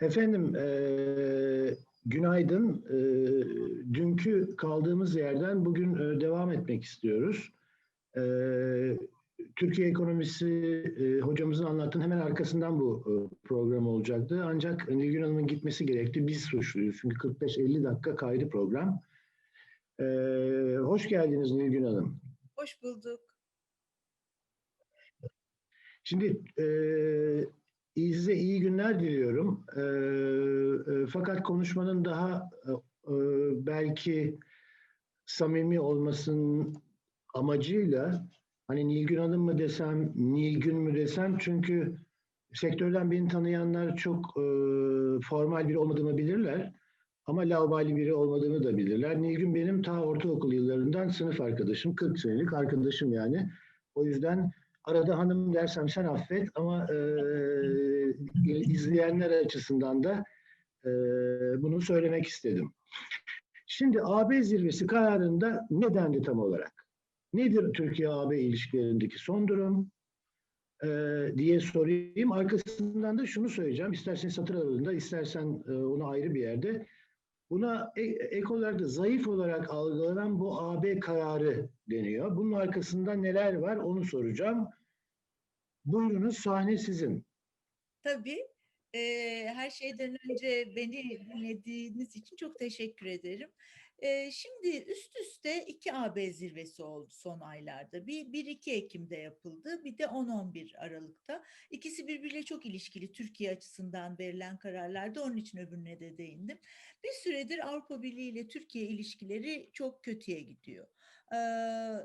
Efendim, eee, günaydın. Eee, dünkü kaldığımız yerden bugün eee, devam etmek istiyoruz. Eee, Türkiye ekonomisi eee, hocamızın anlattığının hemen arkasından bu eee, program olacaktı. Ancak Nilgün Hanım'ın gitmesi gerekti. Biz suçluyuz. Çünkü 45-50 dakika kaydı program. Eee, hoş geldiniz Nilgün Hanım. Hoş bulduk. Şimdi eee size iyi günler diliyorum. Eee, e, fakat konuşmanın daha e, e, belki samimi olmasının amacıyla hani Nilgün Hanım mı desem, Nilgün mü desem çünkü sektörden beni tanıyanlar çok e, formal biri olmadığımı bilirler. Ama laubali biri olmadığımı da bilirler. Nilgün benim ta ortaokul yıllarından sınıf arkadaşım, 40 senelik arkadaşım yani. O yüzden arada hanım dersem sen affet ama e, izleyenler açısından da e, bunu söylemek istedim. Şimdi AB zirvesi kararında ne dendi tam olarak? Nedir Türkiye-AB ilişkilerindeki son durum? E, diye sorayım. Arkasından da şunu söyleyeceğim. İstersen satır aralığında, istersen e, onu ayrı bir yerde. Buna e- ek olarak da zayıf olarak algılanan bu AB kararı deniyor. Bunun arkasında neler var onu soracağım. Buyurunuz sahne sizin. Tabii. eee, her şeyden önce beni dinlediğiniz için çok teşekkür ederim. Eee, şimdi üst üste iki AB zirvesi oldu son aylarda. Bir 1-2 Ekim'de yapıldı, bir de 10-11 Aralık'ta. İkisi birbiriyle çok ilişkili Türkiye açısından verilen kararlardı. Onun için öbürüne de değindim. Bir süredir Avrupa Birliği ile Türkiye ilişkileri çok kötüye gidiyor. Eee,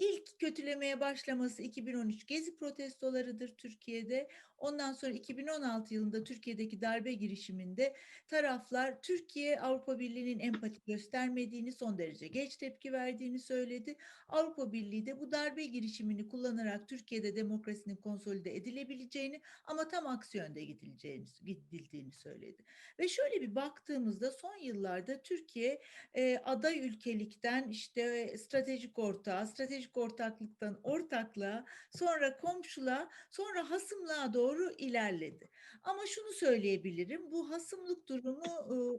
İlk kötülemeye başlaması 2013 Gezi protestolarıdır Türkiye'de. Ondan sonra 2016 yılında Türkiye'deki darbe girişiminde taraflar Türkiye Avrupa Birliği'nin empati göstermediğini, son derece geç tepki verdiğini söyledi. Avrupa Birliği de bu darbe girişimini kullanarak Türkiye'de demokrasinin konsolide edilebileceğini ama tam aksi gidileceğini, gidildiğini söyledi. Ve şöyle bir baktığımızda son yıllarda Türkiye e, aday ülkelikten işte stratejik ortağa, stratejik ortaklıktan ortaklığa, sonra komşuluğa, sonra hasımlığa doğru ilerledi. Ama şunu söyleyebilirim, bu hasımlık durumu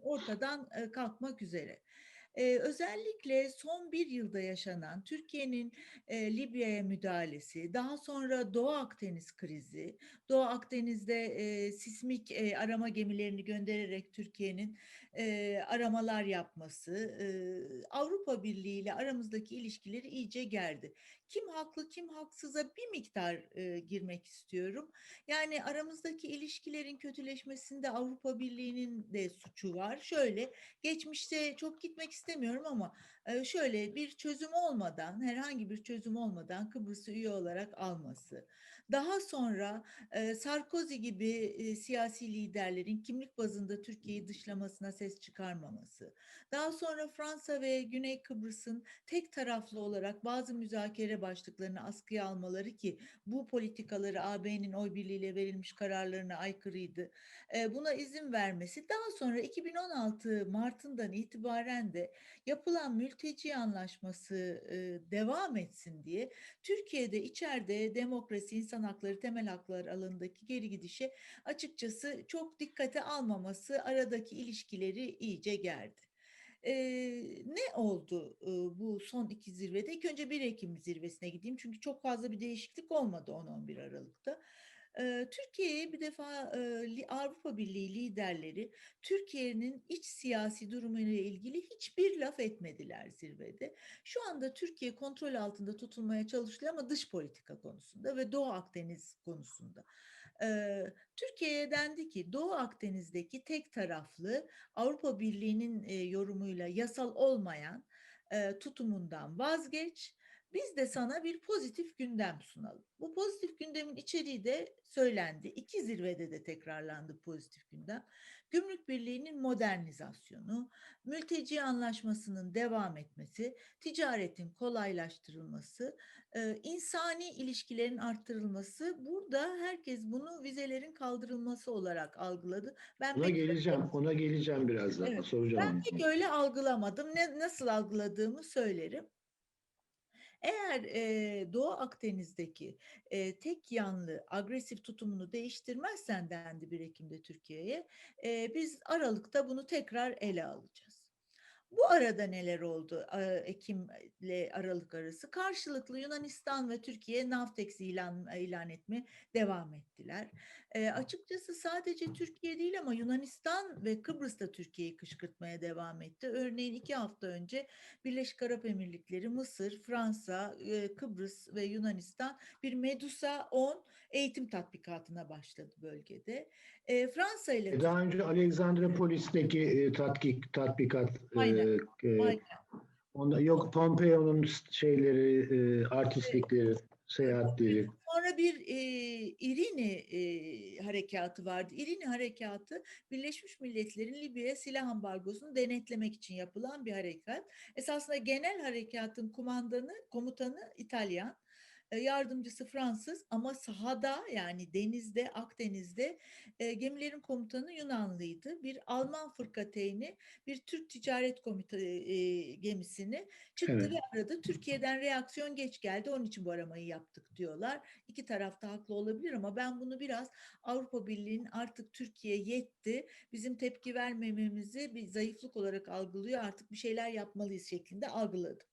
ortadan kalkmak üzere. Özellikle son bir yılda yaşanan Türkiye'nin Libya'ya müdahalesi, daha sonra Doğu Akdeniz krizi, Doğu Akdeniz'de sismik arama gemilerini göndererek Türkiye'nin e, aramalar yapması, e, Avrupa Birliği ile aramızdaki ilişkileri iyice gerdi. Kim haklı, kim haksıza bir miktar e, girmek istiyorum. Yani aramızdaki ilişkilerin kötüleşmesinde Avrupa Birliği'nin de suçu var. Şöyle, geçmişte çok gitmek istemiyorum ama e, şöyle bir çözüm olmadan, herhangi bir çözüm olmadan Kıbrıs'ı üye olarak alması. Daha sonra e, Sarkozy gibi e, siyasi liderlerin kimlik bazında Türkiye'yi dışlamasına ses çıkarmaması. Daha sonra Fransa ve Güney Kıbrıs'ın tek taraflı olarak bazı müzakere başlıklarını askıya almaları ki bu politikaları AB'nin oy birliğiyle verilmiş kararlarına aykırıydı. E, buna izin vermesi. Daha sonra 2016 Mart'ından itibaren de yapılan mülteci anlaşması e, devam etsin diye Türkiye'de içeride demokrasi, insan hakları, temel haklar alanındaki geri gidişe açıkçası çok dikkate almaması aradaki ilişkileri iyice gerdi. Ee, ne oldu e, bu son iki zirvede? İlk önce 1 Ekim zirvesine gideyim çünkü çok fazla bir değişiklik olmadı 10-11 Aralık'ta. Türkiye'ye bir defa Avrupa Birliği liderleri Türkiye'nin iç siyasi durumuyla ilgili hiçbir laf etmediler zirvede. Şu anda Türkiye kontrol altında tutulmaya çalışılıyor ama dış politika konusunda ve Doğu Akdeniz konusunda. Türkiye'ye dendi ki Doğu Akdeniz'deki tek taraflı Avrupa Birliği'nin yorumuyla yasal olmayan tutumundan vazgeç. Biz de sana bir pozitif gündem sunalım. Bu pozitif gündemin içeriği de söylendi. İki zirvede de tekrarlandı pozitif gündem. Gümrük Birliği'nin modernizasyonu, mülteci anlaşmasının devam etmesi, ticaretin kolaylaştırılması, e, insani ilişkilerin arttırılması. Burada herkes bunu vizelerin kaldırılması olarak algıladı. Ben Ona geleceğim, ona geleceğim birazdan. Evet, Soracağım. Ben pek öyle algılamadım. Ne, nasıl algıladığımı söylerim. Eğer e, Doğu Akdeniz'deki e, tek yanlı agresif tutumunu değiştirmezsen dendi 1 Ekim'de Türkiye'ye, e, biz Aralık'ta bunu tekrar ele alacağız. Bu arada neler oldu Ekim ile Aralık arası? Karşılıklı Yunanistan ve Türkiye Navtex ilan, ilan etme devam ettiler. E, açıkçası sadece Türkiye değil ama Yunanistan ve Kıbrıs da Türkiye'yi kışkırtmaya devam etti. Örneğin iki hafta önce Birleşik Arap Emirlikleri, Mısır, Fransa, e, Kıbrıs ve Yunanistan bir Medusa 10 eğitim tatbikatına başladı bölgede. E, Fransa ile E, Daha önce Alexandropolis'teki e, tatkik, tatbikat e, Aynen, e, Aynen. onda yok Pompeo'nun şeyleri, e, artistlikleri, seyahatleri. Sonra bir e, İrini e, harekatı vardı. İrini harekatı Birleşmiş Milletler'in Libya'ya silah ambargosunu denetlemek için yapılan bir harekat. Esasında genel harekatın kumandanı, komutanı İtalyan, yardımcısı Fransız ama sahada yani denizde, Akdeniz'de e, gemilerin komutanı Yunanlıydı. Bir Alman fırkateyni, bir Türk Ticaret Komite e, gemisini çıktı Evet. ve aradı. Türkiye'den reaksiyon geç geldi. Onun için bu aramayı yaptık diyorlar. İki taraf da haklı olabilir ama ben bunu biraz Avrupa Birliği'nin artık Türkiye yetti. Bizim tepki vermememizi bir zayıflık olarak algılıyor. Artık bir şeyler yapmalıyız şeklinde algıladım.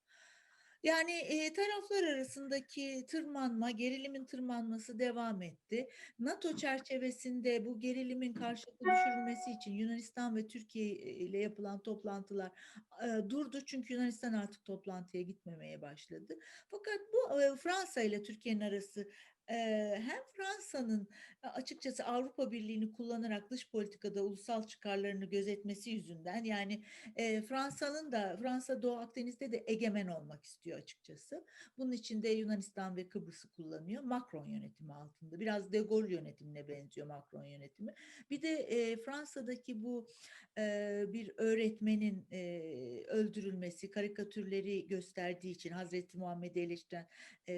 Yani e, taraflar arasındaki tırmanma, gerilimin tırmanması devam etti. NATO çerçevesinde bu gerilimin karşılıklı düşürülmesi için Yunanistan ve Türkiye ile yapılan toplantılar e, durdu çünkü Yunanistan artık toplantıya gitmemeye başladı. Fakat bu e, Fransa ile Türkiye'nin arası hem Fransa'nın e, açıkçası Avrupa Birliği'ni kullanarak dış politikada ulusal çıkarlarını gözetmesi yüzünden yani Fransa'nın da Fransa Doğu Akdeniz'de de egemen olmak istiyor açıkçası. Bunun için de Yunanistan ve Kıbrıs'ı kullanıyor. Macron yönetimi altında. Biraz De Gaulle yönetimine benziyor Macron yönetimi. Bir de Fransa'daki bu bir öğretmenin öldürülmesi, karikatürleri gösterdiği için Hazreti Muhammed'i eleştiren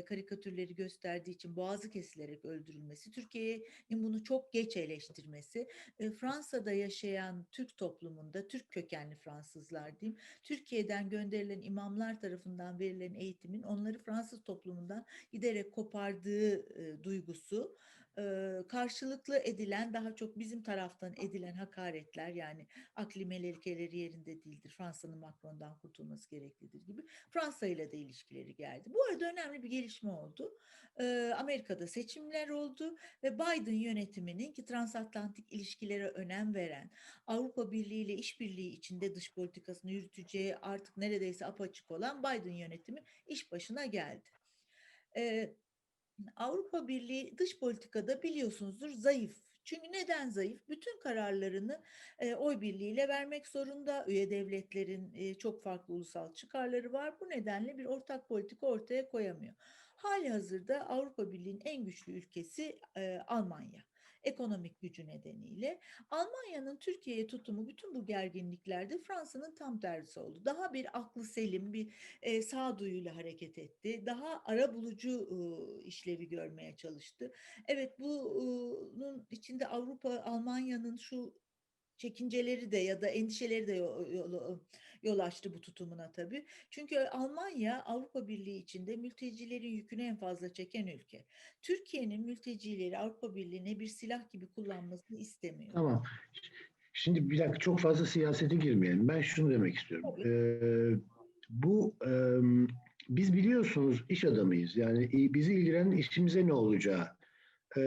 karikatürleri gösterdiği için boğazı kesilerek öldürülmesi, Türkiye'nin bunu çok geç eleştirmesi, e, Fransa'da yaşayan Türk toplumunda, Türk kökenli Fransızlar diyeyim, Türkiye'den gönderilen imamlar tarafından verilen eğitimin onları Fransız toplumundan giderek kopardığı e, duygusu, e, karşılıklı edilen daha çok bizim taraftan edilen hakaretler yani akli melikeleri yerinde değildir. Fransa'nın Macron'dan kurtulması gereklidir gibi. Fransa ile de ilişkileri geldi. Bu arada önemli bir gelişme oldu. E, Amerika'da seçimler oldu ve Biden yönetiminin ki transatlantik ilişkilere önem veren, Avrupa Birliği ile işbirliği içinde dış politikasını yürüteceği artık neredeyse apaçık olan Biden yönetimi iş başına geldi. E, Avrupa Birliği dış politikada biliyorsunuzdur zayıf. Çünkü neden zayıf? Bütün kararlarını e, oy birliğiyle vermek zorunda. Üye devletlerin e, çok farklı ulusal çıkarları var. Bu nedenle bir ortak politika ortaya koyamıyor. Hali hazırda Avrupa Birliği'nin en güçlü ülkesi e, Almanya. Ekonomik gücü nedeniyle. Almanya'nın Türkiye'ye tutumu bütün bu gerginliklerde Fransa'nın tam tersi oldu. Daha bir aklı selim, bir e, sağduyuyla hareket etti. Daha arabulucu e, işlevi görmeye çalıştı. Evet bunun içinde Avrupa, Almanya'nın şu çekinceleri de ya da endişeleri de yol, açtı bu tutumuna tabii. Çünkü Almanya Avrupa Birliği içinde mültecilerin yükünü en fazla çeken ülke. Türkiye'nin mültecileri Avrupa Birliği'ne bir silah gibi kullanmasını istemiyor. Tamam. Şimdi bir dakika çok fazla siyasete girmeyelim. Ben şunu demek istiyorum. Ee, bu e, biz biliyorsunuz iş adamıyız. Yani bizi ilgilenen işimize ne olacağı. Ee,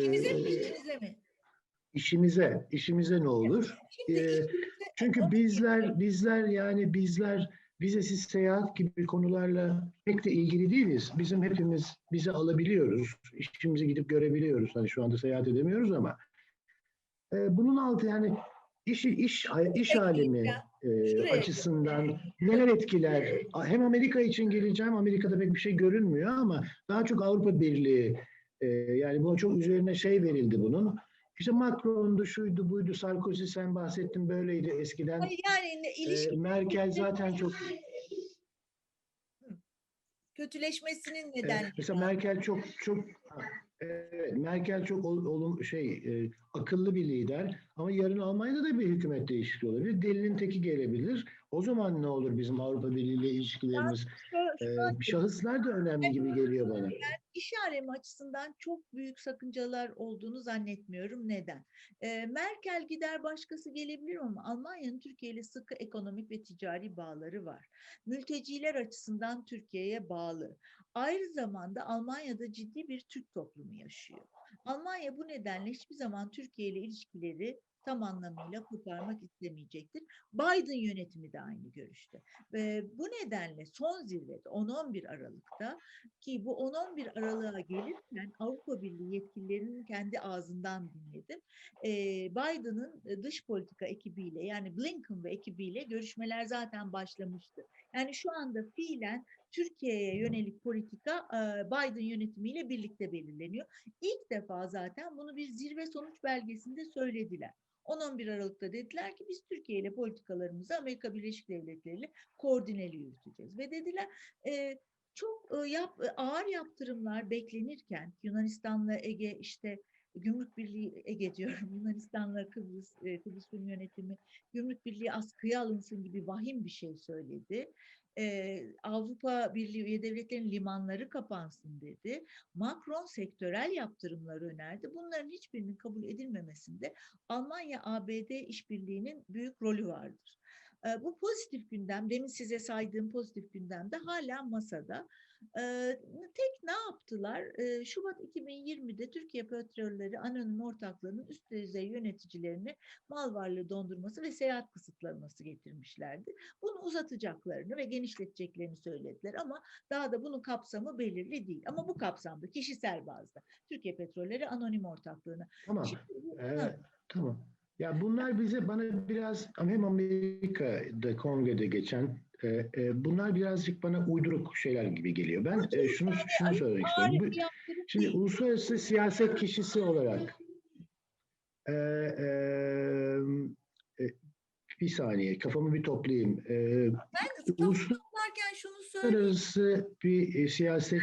İşimize mi işinize mi? işimize, işimize ne olur? Şimdi Ee, işimize- Çünkü bizler bizler yani bizler vizesiz seyahat gibi konularla pek de ilgili değiliz. Bizim hepimiz bizi alabiliyoruz. İşimize gidip görebiliyoruz. Hani şu anda seyahat edemiyoruz ama e, bunun altı yani iş iş iş alemi e, açısından neler etkiler? Hem Amerika için geleceğim. Amerika'da pek bir şey görünmüyor ama daha çok Avrupa Birliği e, yani bu çok üzerine şey verildi bunun. İşte Macron'du, şuydu, buydu, Sarkozy sen bahsettin böyleydi eskiden. Yani Ee, ilişki Merkel zaten çok kötüleşmesinin evet, nedeni. mesela Merkel çok çok Evet, Merkel çok ol- olum şey e, akıllı bir lider ama yarın Almanya'da da bir hükümet değişikliği olabilir. Delinin teki gelebilir. O zaman ne olur bizim Avrupa Birliği ile ilişkilerimiz? Şu- Ee, şu an şahıslar da önemli gibi geliyor bana. İş alemi açısından çok büyük sakıncalar olduğunu zannetmiyorum. Neden? Ee, Merkel gider başkası gelebilir ama Almanya'nın Türkiye ile sıkı ekonomik ve ticari bağları var. Mülteciler açısından Türkiye'ye bağlı. Aynı zamanda Almanya'da ciddi bir Türk toplumu yaşıyor. Almanya bu nedenle hiçbir zaman Türkiye ile ilişkileri tam anlamıyla koparmak istemeyecektir. Biden yönetimi de aynı görüşte. Ve bu nedenle son zirvede 10-11 Aralık'ta ki bu 10-11 Aralık'a gelirken Avrupa Birliği yetkililerinin kendi ağzından dinledim. Ee, Biden'ın e, dış politika ekibiyle yani Blinken ve ekibiyle görüşmeler zaten başlamıştı. Yani şu anda fiilen Türkiye'ye yönelik politika e, Biden yönetimiyle birlikte belirleniyor. İlk defa zaten bunu bir zirve sonuç belgesinde söylediler. 10-11 Aralık'ta dediler ki biz Türkiye ile politikalarımızı Amerika Birleşik Devletleri ile koordineli yürüteceğiz. Ve dediler e, çok e, yap, ağır yaptırımlar beklenirken Yunanistan'la Ege işte Gümrük Birliği Ege diyorum Yunanistan'la Kıbrıs e, Kıbrıs Rum yönetimi Gümrük Birliği askıya alınsın gibi vahim bir şey söyledi. Ee, Avrupa Birliği üye devletlerin limanları kapansın dedi. Macron sektörel yaptırımlar önerdi. Bunların hiçbirinin kabul edilmemesinde Almanya-ABD işbirliğinin büyük rolü vardır. Ee, bu pozitif gündem, demin size saydığım pozitif gündemde hala masada. Tek ne yaptılar? Şubat 2020'de Türkiye Petrolleri Anonim Ortaklığı'nın üst düzey yöneticilerini mal varlığı dondurması ve seyahat kısıtlaması getirmişlerdi. Bunu uzatacaklarını ve genişleteceklerini söylediler ama daha da bunun kapsamı belirli değil. Ama bu kapsamda kişisel bazda Türkiye Petrolleri Anonim Ortaklığı'na. Tamam. Şimdi Ee, Ha, tamam. Ya bunlar bize bana biraz hem Amerika'da kongrede geçen e, e, bunlar birazcık bana uyduruk şeyler gibi geliyor. Ben e, şunu şunu söylemek istiyorum. Bu, Şimdi uluslararası siyaset kişisi olarak e, e, e, bir saniye kafamı bir toplayayım. E, Ben uluslararası şunu söyleyeyim. bir e, siyaset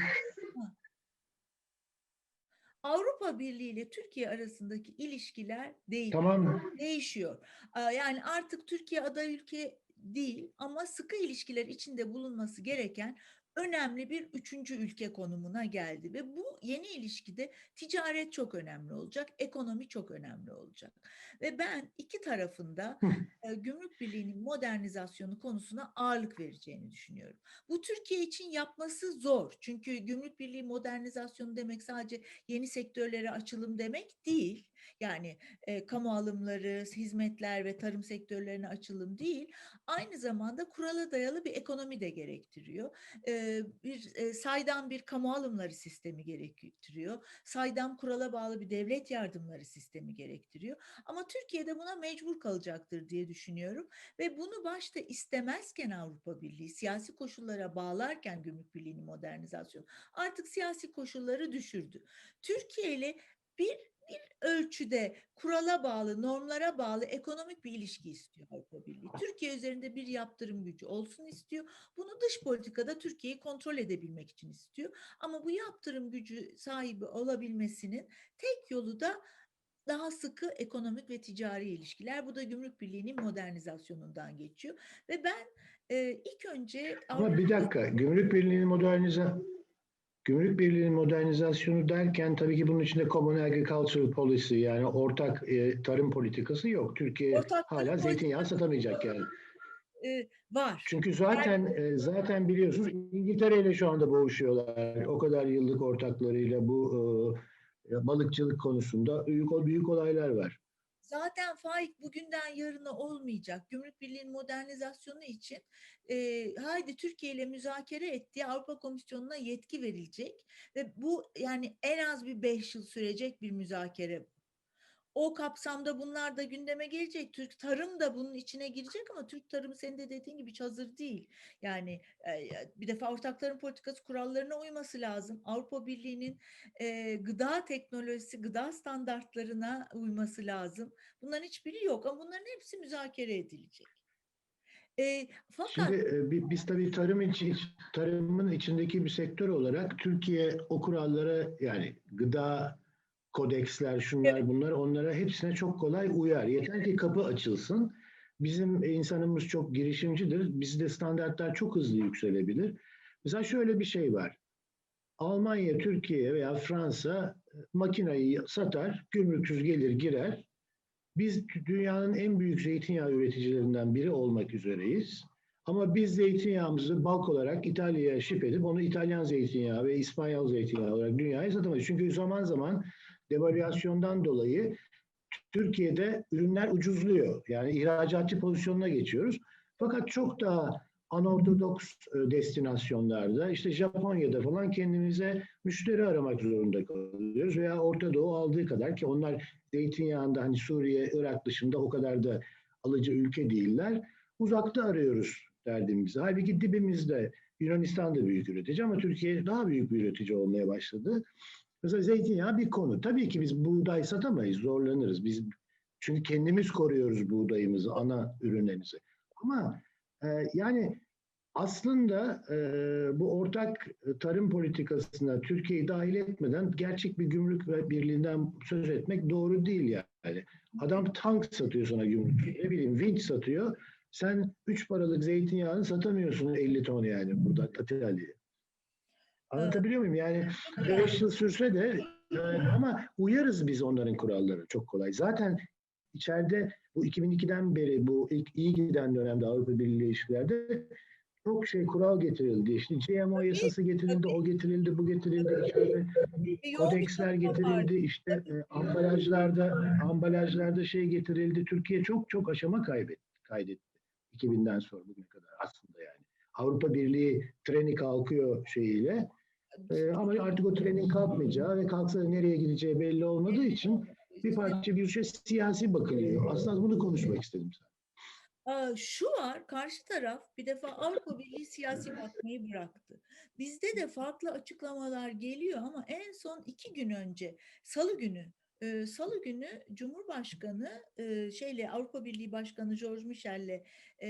Avrupa Birliği ile Türkiye arasındaki ilişkiler değil. tamam değişiyor. Aa, Yani artık Türkiye aday ülke değil ama sıkı ilişkiler içinde bulunması gereken önemli bir üçüncü ülke konumuna geldi ve bu yeni ilişkide ticaret çok önemli olacak, ekonomi çok önemli olacak. Ve ben iki tarafında e, gümrük birliğinin modernizasyonu konusuna ağırlık vereceğini düşünüyorum. Bu Türkiye için yapması zor. Çünkü gümrük birliği modernizasyonu demek sadece yeni sektörlere açılım demek değil. Yani e, kamu alımları, hizmetler ve tarım sektörlerine açılım değil. Aynı zamanda kurala dayalı bir ekonomi de gerektiriyor. E, bir e, saydam bir kamu alımları sistemi gerektiriyor. Saydam kurala bağlı bir devlet yardımları sistemi gerektiriyor. Ama Türkiye'de buna mecbur kalacaktır diye düşünüyorum. Ve bunu başta istemezken Avrupa Birliği siyasi koşullara bağlarken Gümrük Birliği'nin modernizasyonu artık siyasi koşulları düşürdü. Türkiye ile bir bir ölçüde kurala bağlı, normlara bağlı ekonomik bir ilişki istiyor Avrupa Birliği. Türkiye üzerinde bir yaptırım gücü olsun istiyor. Bunu dış politikada Türkiye'yi kontrol edebilmek için istiyor. Ama bu yaptırım gücü sahibi olabilmesinin tek yolu da daha sıkı ekonomik ve ticari ilişkiler. Bu da Gümrük Birliği'nin modernizasyonundan geçiyor. Ve ben e, ilk önce ama bir dakika Gümrük Birliği'nin moderniza Gümrük Birliği'nin modernizasyonu derken tabii ki bunun içinde Common Agricultural Policy yani ortak e, tarım politikası yok. Türkiye Ortak hala zeytinyağı satamayacak yani. e, var. Çünkü zaten e, zaten biliyorsunuz İngiltere ile şu anda boğuşuyorlar. O kadar yıllık ortaklarıyla bu e, balıkçılık konusunda büyük büyük olaylar var. Zaten Faik bugünden yarına olmayacak. Gümrük Birliği'nin modernizasyonu için e, haydi Türkiye ile müzakere ettiği Avrupa Komisyonu'na yetki verilecek ve bu yani en az bir beş yıl sürecek bir müzakere. O kapsamda bunlar da gündeme gelecek. Türk tarım da bunun içine girecek ama Türk tarımı senin de dediğin gibi hiç hazır değil. Yani e, bir defa ortak tarım politikası kurallarına uyması lazım. Avrupa Birliği'nin e, gıda teknolojisi, gıda standartlarına uyması lazım. Bunların hiçbiri yok ama bunların hepsi müzakere edilecek. E, fakat Şimdi e, bi- biz tabii tarım için tarımın içindeki bir sektör olarak Türkiye o kurallara yani gıda kodeksler şunlar bunlar onlara hepsine çok kolay uyar. Yeter ki kapı açılsın. Bizim insanımız çok girişimcidir. Bizde standartlar çok hızlı yükselebilir. Mesela şöyle bir şey var. Almanya, Türkiye veya Fransa e, makinayı satar, gümrüksüz gelir girer. Biz dü- dünyanın en büyük zeytinyağı üreticilerinden biri olmak üzereyiz. Ama biz zeytinyağımızı balk olarak İtalya'ya şip edip onu İtalyan zeytinyağı ve İspanyol zeytinyağı olarak dünyaya satamayız. Çünkü zaman zaman devalüasyondan dolayı Türkiye'de ürünler ucuzluyor. Yani ihracatçı pozisyonuna geçiyoruz. Fakat çok daha anortodoks e, destinasyonlarda işte Japonya'da falan kendimize müşteri aramak zorunda kalıyoruz veya Orta Doğu aldığı kadar ki onlar zeytinyağında hani Suriye, Irak dışında o kadar da alıcı ülke değiller. Uzakta arıyoruz derdimizi. Halbuki dibimizde Yunanistan da büyük üretici ama Türkiye daha büyük bir üretici olmaya başladı. Mesela zeytinyağı bir konu. Tabii ki biz buğday satamayız, zorlanırız. Biz çünkü kendimiz koruyoruz buğdayımızı, ana ürünlerimizi. Ama e, yani aslında e, bu ortak tarım politikasına Türkiye'yi dahil etmeden gerçek bir gümrük birliğinden söz etmek doğru değil yani. Adam tank satıyor sana gümrük. Ne bileyim vinç satıyor. Sen 3 paralık zeytinyağını satamıyorsun 50 ton yani burada Atali'ye. Anlatabiliyor muyum? Yani 5 yıl sürse de e, ama uyarız biz onların kuralları çok kolay. Zaten içeride bu 2002'den beri bu ilk iyi giden dönemde Avrupa Birliği ilişkilerde çok şey kural getirildi. İşte GMO yasası getirildi, o getirildi, bu getirildi. İçeride kodeksler getirildi. İşte e, ambalajlarda ambalajlarda şey getirildi. Türkiye çok çok aşama kaybetti, kaydetti. 2000'den sonra bugüne kadar aslında yani. Avrupa Birliği treni kalkıyor şeyiyle. E, ama artık o trenin kalkmayacağı ve kalksa nereye gideceği belli olmadığı için bir parça bir şey siyasi bakılıyor. Aslında bunu konuşmak istedim. Aa, Şu var, karşı taraf bir defa Avrupa Birliği siyasi bakmayı bıraktı. Bizde de farklı açıklamalar geliyor ama en son iki gün önce, Salı günü, e, Salı günü Cumhurbaşkanı e, şeyle Avrupa Birliği Başkanı George Michel'le e,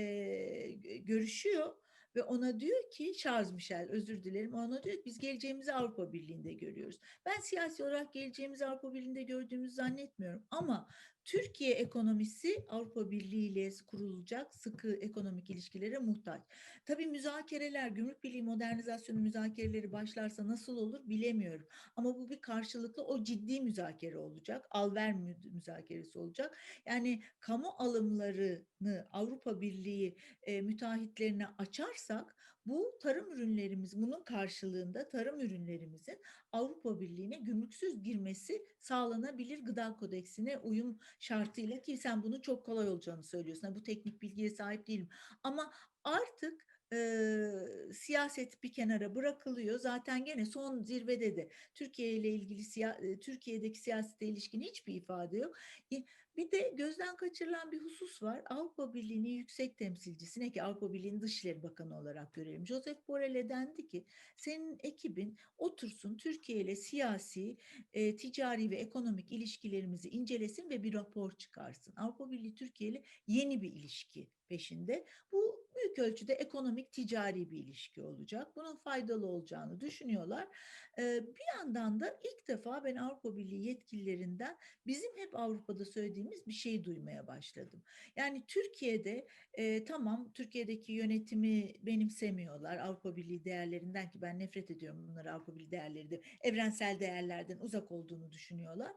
gö- görüşüyor ve ona diyor ki Charles Michel özür dilerim ona diyor ki biz geleceğimizi Avrupa Birliği'nde görüyoruz. Ben siyasi olarak geleceğimizi Avrupa Birliği'nde gördüğümüzü zannetmiyorum ama Türkiye ekonomisi Avrupa Birliği ile kurulacak sıkı ekonomik ilişkilere muhtaç. Tabii müzakereler, Gümrük Birliği modernizasyonu müzakereleri başlarsa nasıl olur bilemiyorum. Ama bu bir karşılıklı o ciddi müzakere olacak. Alver mü- müzakeresi olacak. Yani kamu alımlarını Avrupa Birliği e, müteahhitlerine açarsak bu tarım ürünlerimiz bunun karşılığında tarım ürünlerimizin Avrupa Birliği'ne gümrüksüz girmesi sağlanabilir gıda kodeksine uyum şartıyla ki sen bunu çok kolay olacağını söylüyorsun. Ha, Bu teknik bilgiye sahip değilim. Ama artık e, siyaset bir kenara bırakılıyor. Zaten gene son zirvede de Türkiye ile ilgili siya- Türkiye'deki siyasete ilişkin hiçbir ifade yok. E, Bir de gözden kaçırılan bir husus var. Avrupa Birliği'nin yüksek temsilcisine ki Avrupa Birliği'nin Dışişleri Bakanı olarak görelim. Josep Borrell'e dendi ki senin ekibin otursun Türkiye ile siyasi, e, ticari ve ekonomik ilişkilerimizi incelesin ve bir rapor çıkarsın. Avrupa Birliği Türkiye ile yeni bir ilişki peşinde. Bu büyük ölçüde ekonomik ticari bir ilişki olacak. Bunun faydalı olacağını düşünüyorlar. Ee, bir yandan da ilk defa ben Avrupa Birliği yetkililerinden bizim hep Avrupa'da söylediğimiz bir şey duymaya başladım. Yani Türkiye'de e, tamam Türkiye'deki yönetimi benimsemiyorlar. Avrupa Birliği değerlerinden ki ben nefret ediyorum bunları Avrupa Birliği değerleri de evrensel değerlerden uzak olduğunu düşünüyorlar.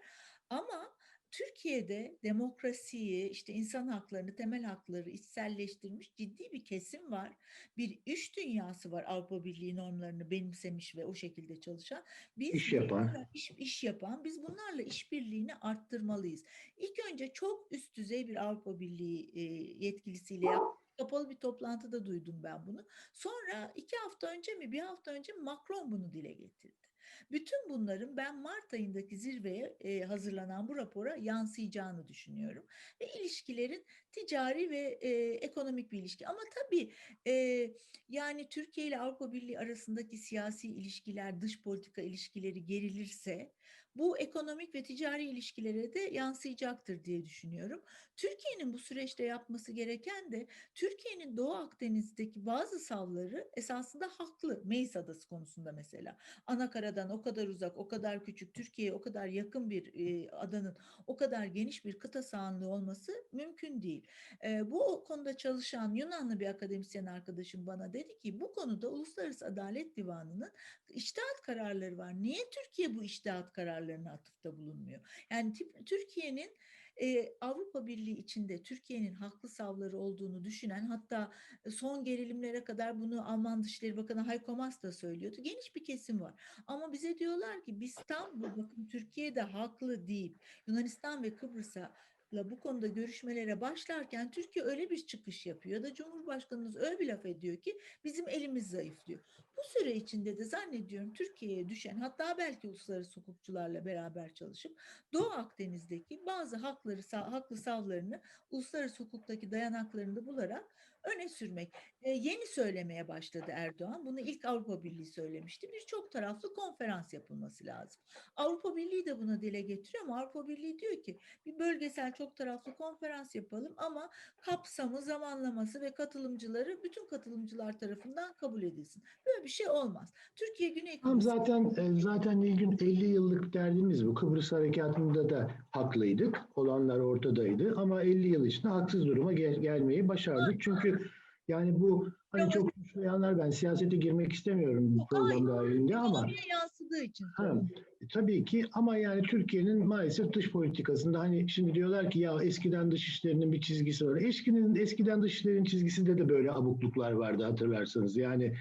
Ama Türkiye'de demokrasiyi, işte insan haklarını, temel hakları içselleştirmiş ciddi bir kesim var. Bir iş dünyası var Avrupa Birliği normlarını benimsemiş ve o şekilde çalışan. Biz İş yapan. iş, iş yapan, biz bunlarla işbirliğini arttırmalıyız. İlk önce çok üst düzey bir Avrupa Birliği e, yetkilisiyle yaptık. Kapalı bir toplantıda duydum ben bunu. Sonra iki hafta önce mi bir hafta önce Macron bunu dile getirdi. Bütün bunların ben Mart ayındaki zirveye e, hazırlanan bu rapora yansıyacağını düşünüyorum. Ve ilişkilerin ticari ve e, ekonomik bir ilişki. Ama tabii e, yani Türkiye ile Avrupa Birliği arasındaki siyasi ilişkiler, dış politika ilişkileri gerilirse bu ekonomik ve ticari ilişkilere de yansıyacaktır diye düşünüyorum. Türkiye'nin bu süreçte yapması gereken de Türkiye'nin Doğu Akdeniz'deki bazı savları esasında haklı. Meis Adası konusunda mesela. Anakaradan o kadar uzak, o kadar küçük, Türkiye'ye o kadar yakın bir e, adanın o kadar geniş bir kıta sahanlığı olması mümkün değil. E, bu konuda çalışan Yunanlı bir akademisyen arkadaşım bana dedi ki bu konuda Uluslararası Adalet Divanı'nın iştahat kararları var. Niye Türkiye bu iştahat kararlarına atıfta bulunmuyor? Yani Türkiye'nin e, Avrupa Birliği içinde Türkiye'nin haklı savları olduğunu düşünen hatta son gerilimlere kadar bunu Alman Dışişleri Bakanı Heiko Maas da söylüyordu. Geniş bir kesim var. Ama bize diyorlar ki biz tam bu bakın Türkiye'de haklı deyip Yunanistan ve Kıbrıs'a bu konuda görüşmelere başlarken Türkiye öyle bir çıkış yapıyor ya da Cumhurbaşkanımız öyle bir laf ediyor ki bizim elimiz zayıflıyor. Bu süre içinde de zannediyorum Türkiye'ye düşen hatta belki uluslararası hukukçularla beraber çalışıp Doğu Akdeniz'deki bazı hakları haklı savlarını uluslararası hukuktaki dayanaklarını da bularak öne sürmek. E, yeni söylemeye başladı Erdoğan. Bunu ilk Avrupa Birliği söylemişti. Bir çok taraflı konferans yapılması lazım. Avrupa Birliği de buna dile getiriyor ama Avrupa Birliği diyor ki bir bölgesel çok taraflı konferans yapalım ama kapsamı, zamanlaması ve katılımcıları bütün katılımcılar tarafından kabul edilsin. Böyle bir şey olmaz. Türkiye Güney Tam Kıbrıs zaten e, zaten Nilgün 50 yıllık derdimiz bu. Kıbrıs Harekatı'nda da haklıydık. Olanlar ortadaydı ama 50 yıl içinde haksız duruma gel- gelmeyi başardık. Çünkü yani bu hani çok suçlayanlar ben siyasete girmek istemiyorum bu program dahilinde ama yansıdığı için. Ha, e, tabii ki ama yani Türkiye'nin maalesef dış politikasında hani şimdi diyorlar ki ya eskiden dışişlerinin bir çizgisi var. Eskinin eskiden dışişlerin çizgisinde de böyle abukluklar vardı hatırlarsanız. Yani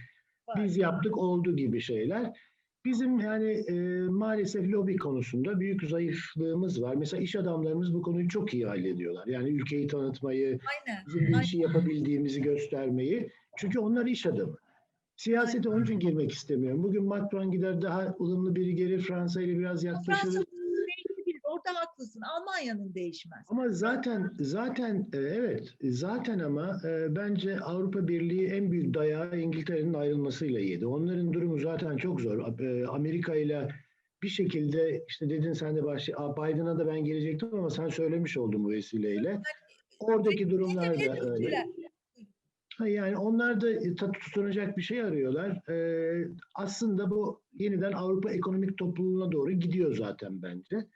biz yaptık oldu gibi şeyler. Bizim yani e, maalesef lobi konusunda büyük zayıflığımız var. Mesela iş adamlarımız bu konuyu çok iyi hallediyorlar. Yani ülkeyi tanıtmayı, Aynen. bizim bir işi yapabildiğimizi göstermeyi. Çünkü onlar iş adamı. Siyasete onun için girmek istemiyorum. Bugün Macron gider daha ılımlı biri gelir Fransa ile biraz yaklaşır. Haklısın. Almanya'nın değişmez. Ama zaten zaten e, evet zaten ama e, bence Avrupa Birliği en büyük dayağı İngiltere'nin ayrılmasıyla yedi. Onların durumu zaten çok zor. E, Amerika ile bir şekilde işte dedin sen de Aa, Biden'a da ben gelecektim ama sen söylemiş oldun bu vesileyle. Oradaki durumlar da öyle. Yani onlar da tutunacak bir şey arıyorlar. Ee, aslında bu yeniden Avrupa Ekonomik Topluluğu'na doğru gidiyor zaten bence.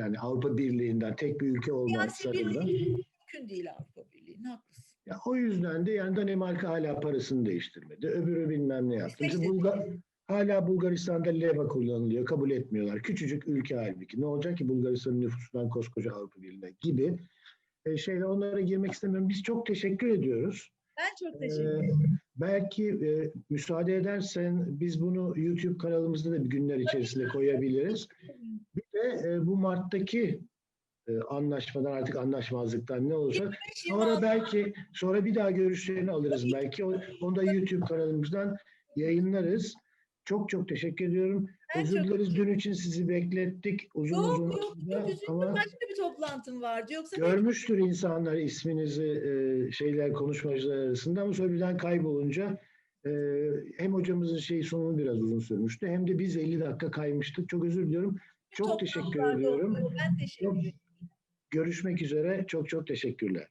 Yani Avrupa Birliği'nden tek bir ülke olmak birliği mümkün değil Avrupa Birliği'nin. Haklısın. Ya o yüzden de yani Danimarka hala parasını değiştirmedi. Öbürü bilmem ne yaptı. İşte Bulgar, hala Bulgaristan'da leva kullanılıyor. Kabul etmiyorlar. Küçücük ülke halbuki. Ne olacak ki Bulgaristan'ın nüfusundan koskoca Avrupa Birliği'ne gibi. E, şeyle onlara girmek istemiyorum. Biz çok teşekkür ediyoruz. Ben çok Ee, teşekkür ederim. belki e, müsaade edersen biz bunu YouTube kanalımızda da bir günler içerisinde koyabiliriz. Bir de e, bu Mart'taki e, anlaşmadan artık anlaşmazlıktan ne olacak? Sonra belki sonra bir daha görüşlerini alırız belki. Onu da YouTube kanalımızdan yayınlarız. Çok çok teşekkür ediyorum. Ben Özür çok dileriz dün için sizi beklettik uzun Yok uzun. yok üzüldüm. ama Başka bir toplantım vardı. Yoksa görmüştür insanlar isminizi e, şeyler konuşmacılar arasında ama sonra birden kaybolunca e, hem hocamızın şeyi sonu biraz uzun sürmüştü hem de biz 50 dakika kaymıştık. Çok özür diliyorum. Çok teşekkür ediyorum. Ben teşekkür Çok- ederim. Görüşmek üzere. Çok çok teşekkürler.